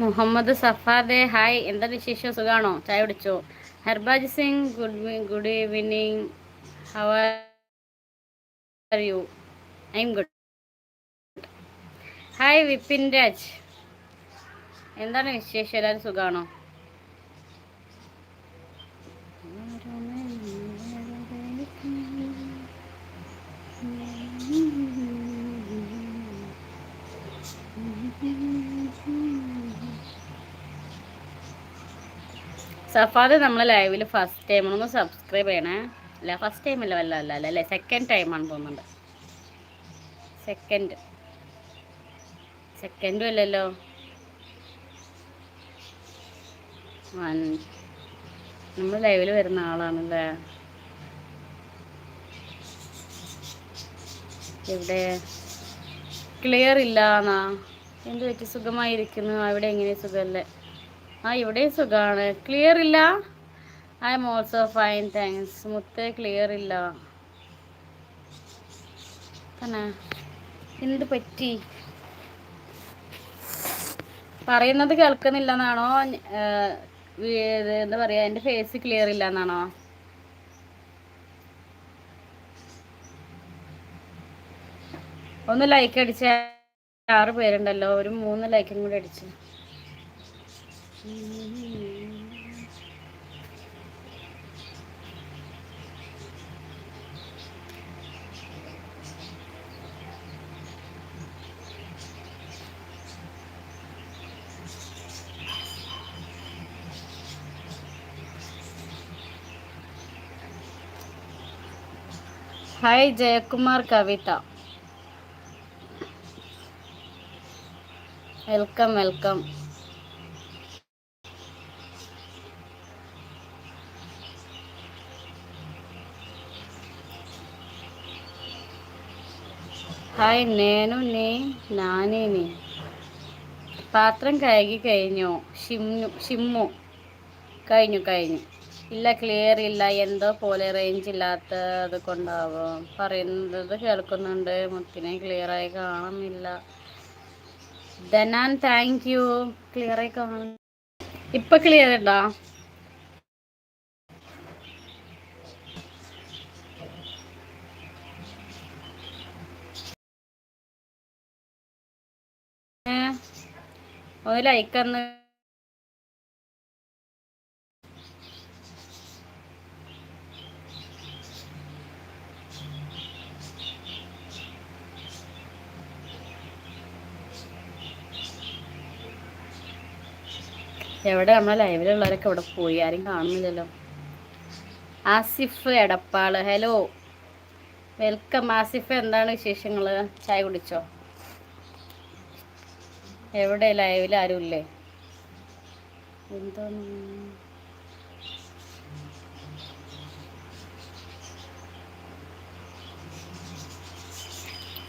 Muhammad സഫാദെ hi. എന്താ വിശേഷം? സുഖാണോ? ചായ കുടിച്ചോ? Harbhaj Singh good good evening. How are you I am good hi Vipin Raj. എന്താണ് വിശേഷം? എല്ലാവരും സുഖാണോ? സഫാദ് നമ്മളെ ലൈവിൽ ഫസ്റ്റ് ടൈം ഒന്ന് സബ്സ്ക്രൈബ് ചെയ്യണേ. അല്ല ഫസ്റ്റ് ടൈം അല്ല വല്ല അല്ല? അല്ലേ സെക്കൻഡ് ടൈമാണ് തോന്നുന്നുണ്ട്. സെക്കൻഡ് സെക്കൻഡും അല്ലല്ലോ. നമ്മൾ ലൈവിൽ വരുന്ന ആളാണല്ലേ? എവിടെ? ക്ലിയർ ഇല്ല എന്നാ എന്ത് പറ്റി സുഖമായിരിക്കുന്നു? അവിടെ എങ്ങനെ സുഖമല്ലേ? ആ ഇവിടെയും സുഖമാണ് ക്ലിയർ ഇല്ല? I am also fine thanks മുത്ത് ക്ലിയർ ഇല്ല. എന്ത് പറ്റി? പറയുന്നത് കേൾക്കുന്നില്ല എന്നാണോ എന്താ പറയാ എന്റെ ഫേസ് ക്ലിയർ ഇല്ല എന്നാണോ ഒന്ന് ലൈക്ക് അടിച്ച. ആറ് പേരുണ്ടല്ലോ ഒരു മൂന്ന് ലൈക്കും കൂടി അടിച്ചു. Hi Jayakumar Kavitha welcome welcome hi നീ നാനേ നീ. പാത്രം കഴുകി കഴിഞ്ഞു. ഷിമ്മു ഷിമ്മു കഴിഞ്ഞു കഴിഞ്ഞു. ഇല്ല ക്ലിയർ ഇല്ല. എന്തോ പോലെ റേഞ്ച് ഇല്ലാത്തത് കൊണ്ടാവും. പറയുന്നത് കേൾക്കുന്നുണ്ട്. മുത്തിനെ ക്ലിയർ ആയി കാണുന്നില്ല. ധനാൻ താങ്ക് യു ക്ലിയർ ആയി കാണുന്നു. ഇപ്പൊ ക്ലിയർ ഉണ്ടോ ഒന്ന് ലൈക്ക് അന്ന് എവിടെ നമ്മളെ ലൈവിലുള്ളവരൊക്കെ ഇവിടെ പോയി ആരും കാണുന്നില്ലല്ലോ. ആസിഫ് എടപ്പാൾ ഹലോ വെൽക്കം ആസിഫ് എന്താണ് വിശേഷങ്ങൾ ചായ കുടിച്ചോ? എവിടെ ലൈവിൽ ആരും ഇല്ലേ എന്താണ്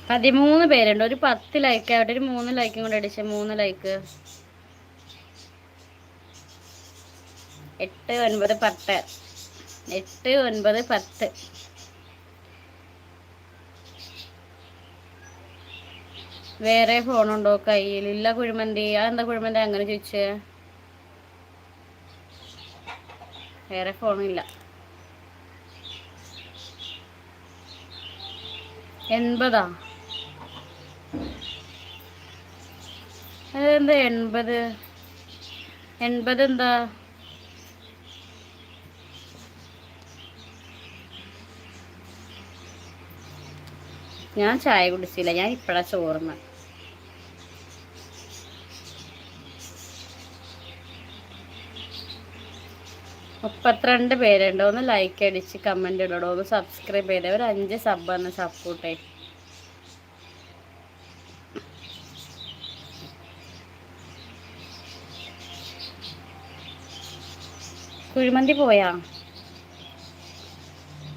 പതിമൂന്ന് പേരുണ്ട്. ഒരു പത്ത് ലൈക്ക് അവിടെ ഒരു മൂന്ന് ലൈക്കും കൂടെ അടിച്ച. മൂന്ന് ലൈക്ക് എട്ട് ഒൻപത് പത്ത്. എട്ട് ഒൻപത് പത്ത്. വേറെ ഫോണുണ്ടോ കയ്യിൽ ഇല്ല കുഴിമന്തി. അതെന്താ കുഴിമന്തി? അങ്ങനെ ചോദിച്ചേ. വേറെ ഫോണില്ല എൺപതാ? അതെന്താ എൺപത്? എൺപത് എന്താ? ഞാൻ ചായ കുടിച്ചില്ല. ഞാൻ ഇപ്പഴാ ചോർന്ന് മുപ്പത്തിരണ്ട് പേരുണ്ടോ. ഒന്ന് ലൈക്ക് അടിച്ച് കമന്റ് ഇടണോ ഒന്ന് സബ്സ്ക്രൈബ് ചെയ്തേ. ഒരു അഞ്ച് സബ്ബാണ് സപ്പോർട്ടേ കുഴിമന്തി പോയാ?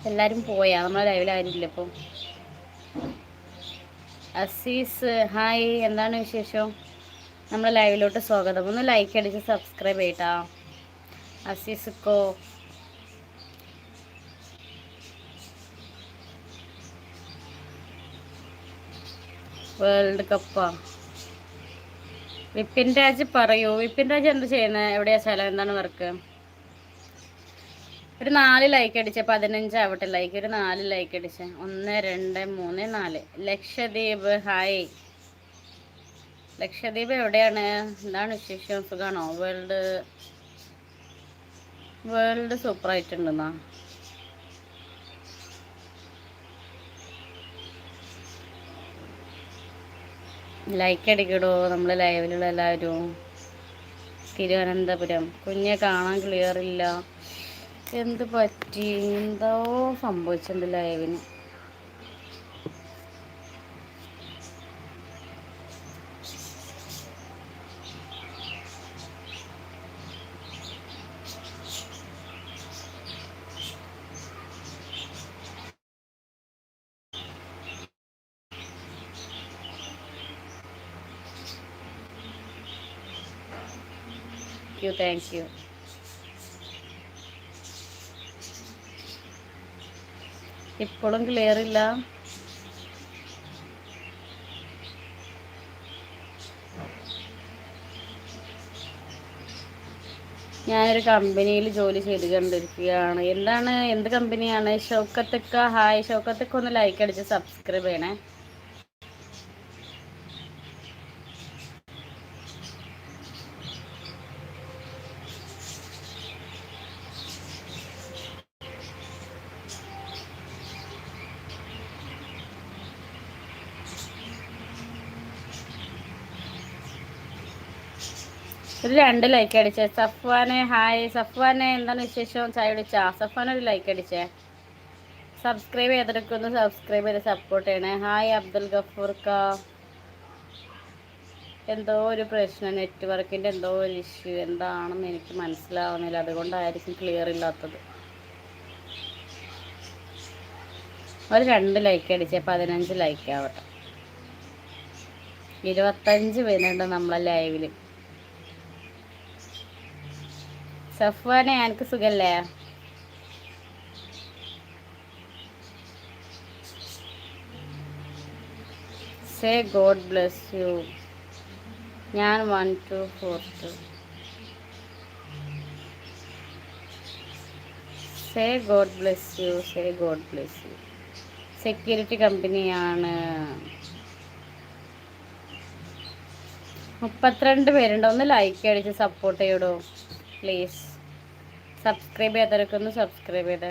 എല്ലാവരും പോയാ? നമ്മളെ ലൈവിൽ ആരുമില്ല ഇപ്പം. അസീസ് ഹായ്. എന്താണ് വിശേഷം? നമ്മളെ ലൈവിലോട്ട് സ്വാഗതം. ഒന്ന് ലൈക്ക് അടിച്ച് സബ്സ്ക്രൈബ് ചെയ്യട്ടാ അസീസ്ക്കോ വേൾഡ് കപ്പാ വിപിൻ രാജ് പറയൂ. വിപിൻ രാജ് എന്ത് ചെയ്യുന്നത് എവിടെയാ സ്ഥലം? എന്താണ് വർക്ക് ഒരു നാല് ലൈക്ക് അടിച്ച പതിനഞ്ച് ആവട്ടെ. ലൈക്ക് ഒരു നാല് ലൈക്ക് അടിച്ച. ഒന്ന് രണ്ട് മൂന്ന് നാല്. ലക്ഷദ്വീപ് ഹായ് ലക്ഷദ്വീപ് എവിടെയാണ്? എന്താണ് വിശേഷം? സുഖാണോ? വേൾഡ് വേൾഡ് സൂപ്പർ ആയിട്ടുണ്ടെന്നാ. ലൈക്ക് അടിക്കടോ നമ്മൾ ലൈവിലുള്ള എല്ലാവരും. തിരുവനന്തപുരം. കുഞ്ഞെ കാണാൻ ക്ലിയർ ഇല്ല. എന്ത് പറ്റി? എന്തോ സംഭവിച്ചിട്ടുണ്ട് ലൈവിന് യു താങ്ക് യു ഇപ്പോഴും ക്ലിയർ ഇല്ല. ഞാനൊരു കമ്പനിയിൽ ജോലി ചെയ്ത് കണ്ടിരിക്കുകയാണ്. എന്താണ്? എന്ത് കമ്പനിയാണ് ഷൗക്കത്തൊക്കെ ഹായ് ഷൗക്കത്തൊക്കെ ഒന്ന് ലൈക്ക് അടിച്ച് സബ്സ്ക്രൈബ് ചെയ്യണേ. ഒരു രണ്ട് ലൈക്ക് അടിച്ചേ. സഫ്വാനെ ഹായ്. സഫ്വാനെ എന്താണ് വിശേഷം? ചായ അടിച്ചാ സഫ്വാൻ ഒരു ലൈക്ക് അടിച്ചേ. സബ്സ്ക്രൈബ് ചെയ്തിട്ടൊക്കെ ഒന്ന് സബ്സ്ക്രൈബ് ചെയ്ത് സപ്പോർട്ട് ചെയ്യണേ. ഹായ് അബ്ദുൽ ഗഫൂർക്ക എന്തോ ഒരു പ്രശ്നം നെറ്റ്വർക്കിന്റെ എന്തോ ഒരു ഇഷ്യൂ എന്താണെന്ന് എനിക്ക് മനസ്സിലാവുന്നില്ല. അതുകൊണ്ടായിരിക്കും ക്ലിയർ ഇല്ലാത്തത്. ഒരു രണ്ട് ലൈക്ക് അടിച്ചേ. പതിനഞ്ച് ലൈക്ക് ആവട്ടെ. ഇരുപത്തഞ്ച് പേരുണ്ട് നമ്മളെ ലൈവിൽ സഫ്വാനെ എനിക്ക് സുഖല്ലേ? സേ ഗോഡ് ബ്ലെസ് യു ഞാൻ one two four two say God bless you say God bless you security കമ്പനിയാണ് മുപ്പത്തിരണ്ട് പേരുണ്ട്. ഒന്ന് ലൈക്ക് അടിച്ച് സപ്പോർട്ട് ചെയ്യടോ. പ്ലീസ് സബ്സ്ക്രൈബ് ചെയ്തവരൊക്കെ ഒന്ന് സബ്സ്ക്രൈബ് ചെയ്തേ.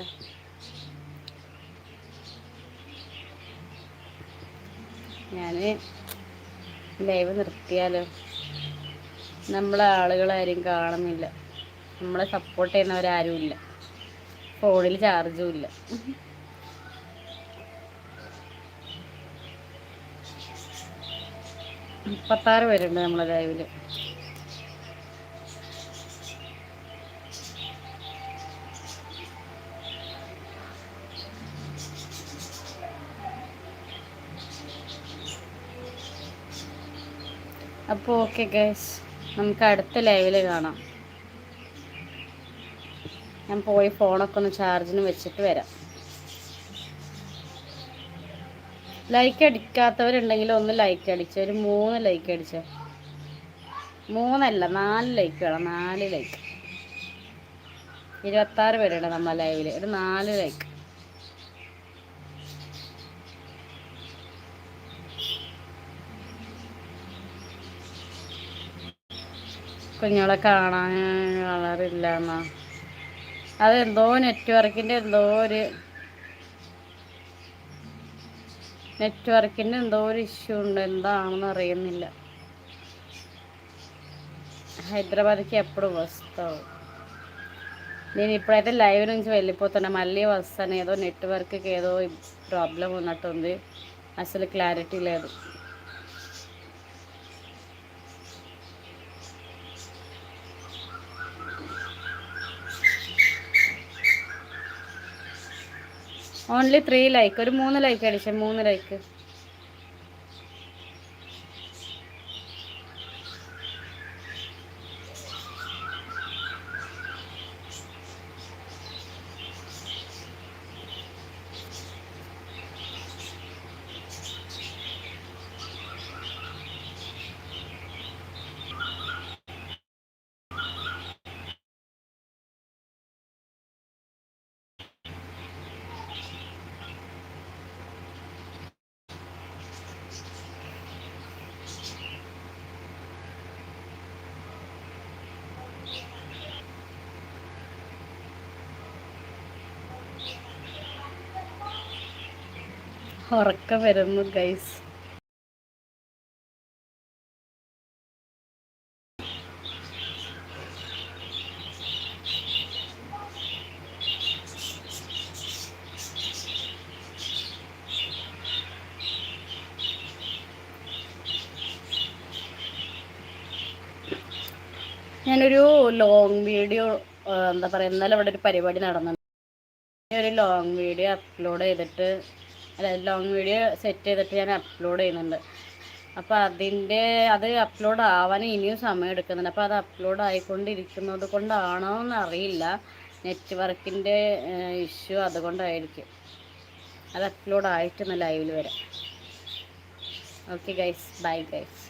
ഞാൻ ലൈവ് നിർത്തിയാലോ? നമ്മളെ ആളുകളാരും കാണുന്നില്ല. നമ്മളെ സപ്പോർട്ട് ചെയ്യുന്നവരാരും ഇല്ല ഫോണിൽ ചാർജും ഇല്ല. മുപ്പത്താറ് പേരുണ്ട് നമ്മളെ ലൈവിൽ അപ്പോൾ ഓക്കെ ഗൈസ് നമുക്ക് അടുത്ത ലൈവിൽ കാണാം. ഞാൻ പോയി ഫോണൊക്കെ ഒന്ന് ചാർജിന് വെച്ചിട്ട് വരാം. ലൈക്ക് അടിക്കാത്തവരുണ്ടെങ്കിൽ ഒന്ന് ലൈക്ക് അടിച്ച. ഒരു മൂന്ന് ലൈക്ക് അടിച്ച. മൂന്നല്ല നാല് ലൈക്ക് വേണം. നാല് ലൈക്ക് ഇരുപത്താറ് പേരുണ്ട് നമ്മളെ ലൈവിൽ ഒരു നാല് ലൈക്ക് കുഞ്ഞുങ്ങളെ കാണാൻ കളറില്ല എന്നാ അതെന്തോ നെറ്റ്വർക്കിൻ്റെ എന്തോ ഒരു നെറ്റ്വർക്കിൻ്റെ എന്തോ ഒരു ഇഷ്യൂ ഉണ്ട് എന്താണെന്ന് അറിയുന്നില്ല ഹൈദരാബാദിക്ക് എപ്പോഴും വസ്താവും నేను ఇప్పుడైతే లైవ్ నుంచి వెళ్ళిపోతున్నా మళ్ళీ వస్తాను ఏదో నెట్వర్క్కి ఏదో ప్రాబ్లం ఉన్నట్టుంది అసలు క్లారిటీ లేదు ഓൺലി ത്രീ ലൈക്ക് ഒരു മൂന്ന് ലൈക്ക് അടിച്ചേ മൂന്ന് ലൈക്ക് ഉറക്കം വരുന്നു ഗൈസ് ഞാനൊരു ലോങ് വീഡിയോ എന്താ പറയുക ഇന്നലെ ഇവിടെ ഒരു പരിപാടി നടന്നു. ഒരു ലോങ് വീഡിയോ അപ്ലോഡ് ചെയ്തിട്ട് അല്ല ലോങ് വീഡിയോ സെറ്റ് ചെയ്തിട്ട് ഞാൻ അപ്ലോഡ് ചെയ്യുന്നുണ്ട്. അപ്പോൾ അതിന്റെ അത് അപ്ലോഡ് ആവാൻ ഇനിയും സമയം എടുക്കുന്നുണ്ട്. അപ്പോൾ അത് അപ്ലോഡ് ആയിക്കൊണ്ടിരിക്കുന്നത് കൊണ്ടാണോ എന്ന് അറിയില്ല നെറ്റ്വർക്കിന്റെ ഇഷ്യൂ അതുകൊണ്ടായിരിക്കും. അത് അപ്ലോഡ് ആയിട്ടൊന്ന് ലൈവിൽ വരാം. Okay guys bye guys